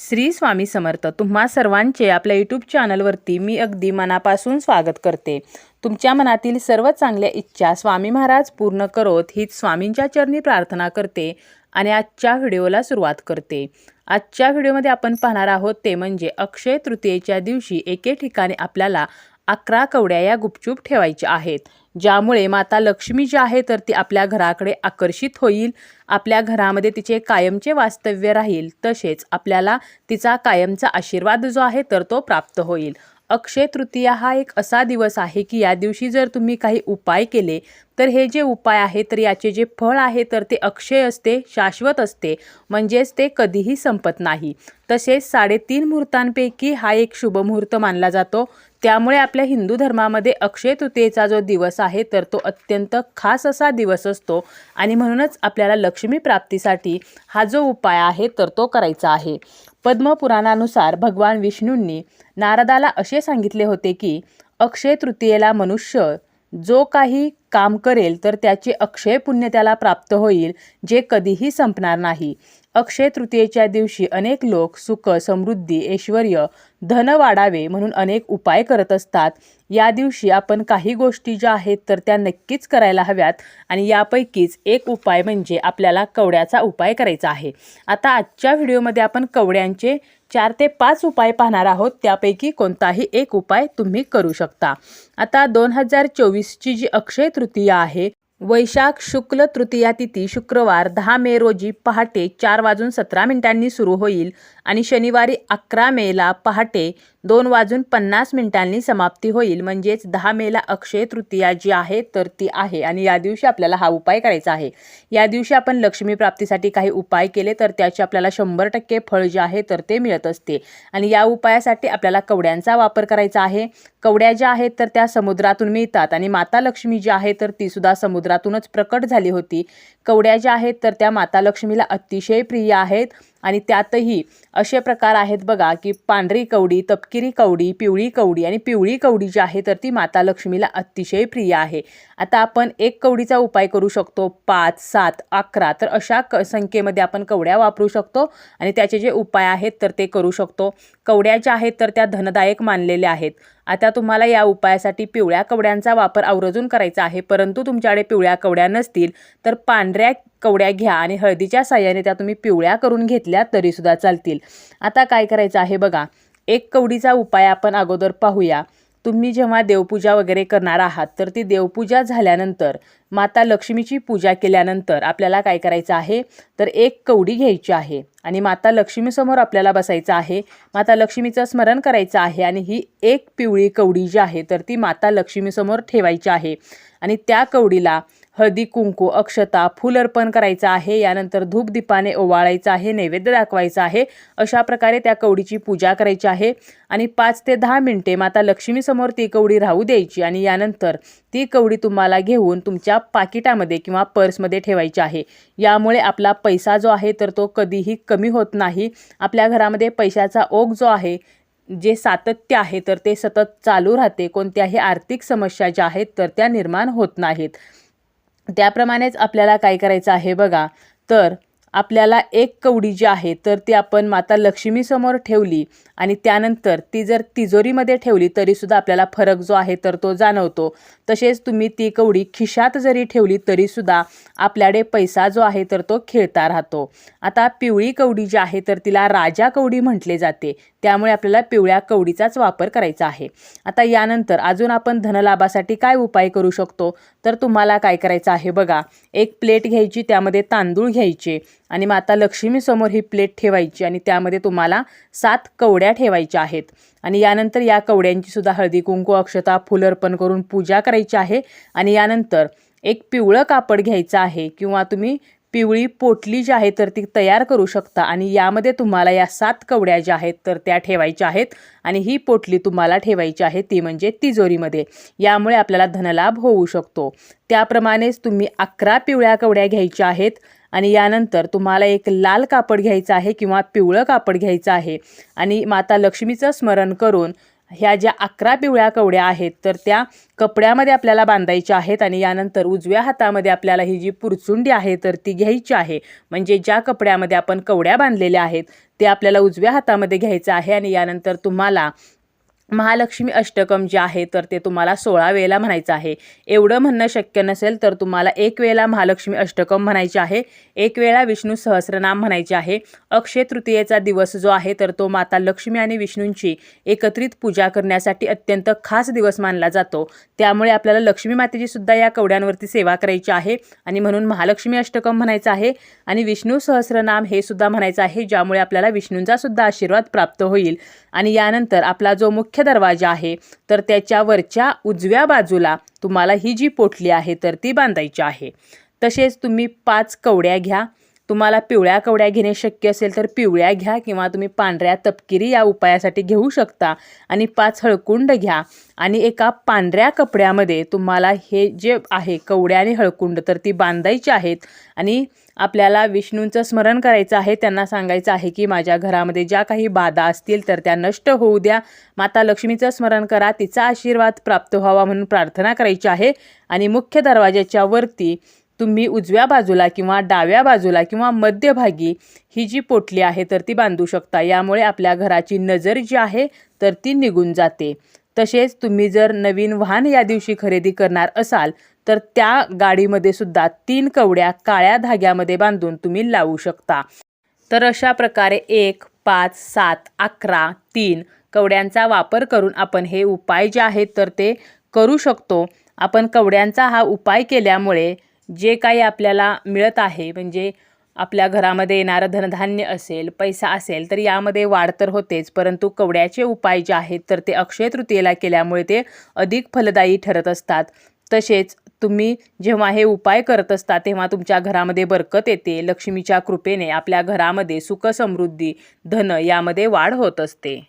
श्री स्वामी समर्थ. तुम्हा सर्वांचे आपल्या यूट्यूब चॅनलवरती मी अगदी मनापासून स्वागत करते. तुमच्या मनातील सर्व चांगल्या इच्छा स्वामी महाराज पूर्ण करोत हीच स्वामींच्या चरणी प्रार्थना करते आणि आजच्या व्हिडिओला सुरुवात करते. आजच्या व्हिडिओमध्ये आपण पाहणार आहोत ते म्हणजे अक्षय तृतीयेच्या दिवशी एके ठिकाणी आपल्याला अकरा कवड्या या गुपचूप ठेवायच्या आहेत. ज्यामुळे माता लक्ष्मी जी आहे तर ती आपल्या घराकडे आकर्षित होईल. आपल्या घरामध्ये तिचे कायमचे वास्तव्य राहील. तसेच आपल्याला तिचा कायमचा आशीर्वाद जो आहे तर तो प्राप्त होईल. अक्षय तृतीया हा एक असा दिवस आहे की या दिवशी जर तुम्ही काही उपाय केले तर हे जे उपाय आहे तर याचे जे फळ आहे तर ते अक्षय असते शाश्वत असते. म्हणजेच ते कधीही संपत नाही. तसेच साडेतीन मुहूर्तांपैकी हा एक शुभ मुहूर्त मानला जातो. त्यामुळे आपल्या हिंदू धर्मामध्ये अक्षय तृतीयेचा जो दिवस आहे तर तो अत्यंत खास असा दिवस असतो. आणि म्हणूनच आपल्याला लक्ष्मी प्राप्तीसाठी हा जो उपाय आहे तर तो करायचा आहे. पद्मपुराणानुसार भगवान विष्णूंनी नारदाला असे सांगितले होते की अक्षय तृतीयेला मनुष्य जो काही काम करेल तर त्याचे अक्षय पुण्य त्याला प्राप्त होईल जे कधीही संपणार नाही. अक्षय तृतीयेच्या दिवशी अनेक लोक सुख समृद्धी ऐश्वर धन वाढावे म्हणून अनेक उपाय करत असतात. या दिवशी आपण काही गोष्टी ज्या आहेत तर त्या नक्कीच करायला हव्यात आणि यापैकीच एक उपाय म्हणजे आपल्याला कवड्याचा उपाय करायचा आहे. आता आजच्या व्हिडिओमध्ये आपण कवड्यांचे चार ते पाच उपाय पाहणार आहोत. त्यापैकी कोणताही एक उपाय तुम्ही करू शकता. आता दोन हजार चोवीसची जी अक्षय तृतीया आहे. वैशाख शुक्ल तृतीया तिथी शुक्रवार दहा मे रोजी पहाटे चार वाजून सतरा मिनिटांनी सुरू होईल. आणि शनिवारी अकरा मेला पहाटे दोन वाजून पन्नास मिनिटांनी समाप्ती होईल. म्हणजेच दहा मेला अक्षय तृतीया जी आहे तर ती आहे. आणि या दिवशी आपल्याला हा उपाय करायचा आहे. या दिवशी आपण लक्ष्मी प्राप्तीसाठी काही उपाय केले तर त्याचे आपल्याला शंभर टक्के फळ जे आहे तर ते मिळत असते. आणि या उपायासाठी आपल्याला कवड्यांचा वापर करायचा आहे. कवड्या ज्या आहेत तर त्या समुद्रातून मिळतात. आणि माता लक्ष्मी जी आहे तर ती सुद्धा समुद्रातूनच प्रकट झाली होती. कवड्या ज्या आहेत तर त्या माता लक्ष्मीला अतिशय प्रिय आहेत. आणि त्यातही असे प्रकार आहेत बघा की पांढरी कवडी तपकिरी कवडी पिवळी कवडी आणि पिवळी कवडी जी आहे तर ती माता लक्ष्मीला अतिशय प्रिय आहे. आता आपण एक कवडीचा उपाय करू शकतो. पाच सात अकरा तर अशा क संख्येमध्ये आपण कवड्या वापरू शकतो आणि त्याचे जे उपाय आहेत तर ते करू शकतो. कवड्या ज्या आहेत तर त्या धनदायक मानलेल्या आहेत. आता तुम्हाला या उपायासाठी पिवळ्या कवड्यांचा वापर आवर्जून करायचा आहे परंतु तुमच्याकडे पिवळ्या कवड्या नसतील तर पांढऱ्या कवड्या घ्या आणि हळदीच्या साह्याने त्या तुम्ही पिवळ्या करून घेतल्या तरीसुद्धा चालतील. आता काय करायचं आहे बघा एक कवडीचा उपाय आपण अगोदर पाहूया. तुम्ही जेव्हा देवपूजा वगैरे करणार आहात तर ती देवपूजा झाल्यानंतर माता लक्ष्मीची पूजा केल्यानंतर आपल्याला काय करायचं आहे? तर एक कवडी घ्यायची आहे आणि माता लक्ष्मीसमोर आपल्याला बसायचं आहे. माता लक्ष्मीचं स्मरण करायचं आहे आणि ही एक पिवळी कवडी जी आहे तर ती माता लक्ष्मीसमोर ठेवायची आहे. आणि त्या कवडीला हळदी कुंकू अक्षता फूल अर्पण करायचं आहे. यानंतर धूप दीपाने ओवाळायचं आहे नैवेद्य दाखवायचं आहे. अशा प्रकारे त्या कवडीची पूजा करायची आहे. आणि पाच ते दहा मिनटे माता लक्ष्मीसमोर ती कवडी राहू द्यायची आणि यानंतर ती कवडी तुम्हाला घेऊन तुमच्या पाकिटामध्ये किंवा पर्समध्ये ठेवायची आहे. यामुळे आपला पैसा जो आहे तर तो कधीही कमी होत नाही. आपल्या घरामध्ये पैशाचा ओघ जो आहे जे सातत्य आहे तर ते सतत चालू राहते. कोणत्याही आर्थिक समस्या ज्या आहेत तर त्या निर्माण होत नाहीत. त्याप्रमाणेच आपल्याला काय करायचं आहे बघा. तर आपल्याला एक कवडी जी आहे तर ती आपण माता लक्ष्मीसमोर ठेवली आणि त्यानंतर ती जर तिजोरीमध्ये ठेवली तरीसुद्धा आपल्याला फरक जो आहे तर तो जाणवतो. तसेच तुम्ही ती कवडी खिशात जरी ठेवली तरीसुद्धा आपल्याकडे पैसा जो आहे तर तो खेळता राहतो. आता पिवळी कवडी जी आहे तर तिला राजा कवडी म्हटले जाते. त्यामुळे आपल्याला पिवळ्या कवडीचाच वापर करायचा आहे. आता यानंतर अजून आपण धनलाभासाठी काय उपाय करू शकतो? तर तुम्हाला काय करायचं आहे बघा. एक प्लेट घ्यायची त्यामध्ये तांदूळ घ्यायचे. आणि माता लक्ष्मीसमोर ही प्लेट ठेवायची आणि त्यामध्ये तुम्हाला सात कवड्या ठेवायच्या आहेत. आणि यानंतर या कवड्यांची सुद्धा हळदी कुंकू अक्षता फुल अर्पण करून पूजा करायची आहे. आणि यानंतर एक पिवळं कापड घ्यायचं आहे किंवा तुम्ही पिवळी पोटली जी आहे तर ती तयार करू शकता. आणि यामध्ये तुम्हाला या सात कवड्या ज्या आहेत तर त्या ठेवायच्या आहेत आणि ही पोटली तुम्हाला ठेवायची आहे ती म्हणजे तिजोरीमध्ये. यामुळे आपल्याला धनलाभ होऊ शकतो. त्याप्रमाणेच तुम्ही अकरा पिवळ्या कवड्या घ्यायच्या आहेत आणि यानंतर तुम्हाला एक लाल कापड घ्यायचं आहे किंवा पिवळं कापड घ्यायचं आहे. आणि माता लक्ष्मीचं स्मरण करून ह्या ज्या अकरा पिवळ्या कवड्या आहेत तर त्या कपड्यामध्ये आपल्याला बांधायच्या आहेत आणि यानंतर उजव्या हातामध्ये आपल्याला ही जी पुरचुंडी आहे तर ती घ्यायची आहे. म्हणजे ज्या कपड्यामध्ये आपण कवड्या बांधलेल्या आहेत ते आपल्याला उजव्या हातामध्ये घ्यायचं आहे आणि यानंतर तुम्हाला महालक्ष्मी अष्टकम जे आहे तर ते तुम्हाला सोळा वेळेला म्हणायचं आहे. एवढं म्हणणं शक्य नसेल तर तुम्हाला एक वेळेला महालक्ष्मी अष्टकम म्हणायचे आहे. एक वेळा विष्णू सहस्रनाम म्हणायचे आहे. अक्षय तृतीयेचा दिवस जो आहे तर तो माता लक्ष्मी आणि विष्णूंची एकत्रित पूजा करण्यासाठी अत्यंत खास दिवस मानला जातो. त्यामुळे आपल्याला लक्ष्मी मातेची सुद्धा या कवड्यांवरती सेवा करायची आहे आणि म्हणून महालक्ष्मी अष्टकम म्हणायचं आहे आणि विष्णू सहस्रनाम हे सुद्धा म्हणायचं आहे ज्यामुळे आपल्याला विष्णूंचा सुद्धा आशीर्वाद प्राप्त होईल. आणि यानंतर आपला जो मुख्य मुख्य दरवाजा आहे. तर त्याच्या वरच्या उजव्या बाजूला तुम्हाला ही जी पोटली आहे तर ती बांधायची आहे. तसेच तुम्ही पाच कवड्या घ्या. तुम्हाला पिवळ्या कवड्या घेणे शक्य असेल तर पिवळ्या घ्या किंवा तुम्ही पांढऱ्या तपकिरी या उपायासाठी घेऊ शकता. आणि पाच हळकुंड घ्या. आणि एका पांढऱ्या कपड्यामध्ये तुम्हाला हे जे आहे कवड्या आणि हळकुंड तर ती बांधायची आहेत. आणि आपल्याला विष्णूंचं स्मरण करायचं आहे त्यांना सांगायचं आहे की माझ्या घरामध्ये ज्या काही बाधा असतील तर त्या नष्ट होऊ द्या. माता लक्ष्मीचं स्मरण करा तिचा आशीर्वाद प्राप्त व्हावा म्हणून प्रार्थना करायची आहे. आणि मुख्य दरवाजाच्या वरती तुम्ही उजव्या बाजूला किंवा डाव्या बाजूला किंवा मध्यभागी ही जी पोटली आहे तर ती बांधू शकता. यामुळे आपल्या घराची नजर जी आहे तर ती निघून जाते. तसेच तुम्ही जर नवीन वाहन या दिवशी खरेदी करणार असाल तर त्या गाडीमध्ये सुद्धा तीन कवड्या काळ्या धाग्यामध्ये बांधून तुम्ही लावू शकता. तर अशा प्रकारे एक पाच सात अकरा तीन कवड्यांचा वापर करून आपण हे उपाय जे आहेत तर ते करू शकतो. आपण कवड्यांचा हा उपाय केल्यामुळे जे काही आपल्याला मिळत आहे म्हणजे आपल्या घरामध्ये येणारं धनधान्य असेल पैसा असेल तर यामध्ये वाढ तर होतेच परंतु कवड्याचे उपाय जे आहेत तर ते अक्षय तृतीयेला केल्यामुळे ते अधिक फलदायी ठरत असतात. तसेच तुम्ही जेव्हा हे उपाय करत असता तेव्हा तुमच्या घरामध्ये बरकत येते लक्ष्मीच्या कृपेने आपल्या घरामध्ये सुख समृद्धी धन यामध्ये वाढ होत असते.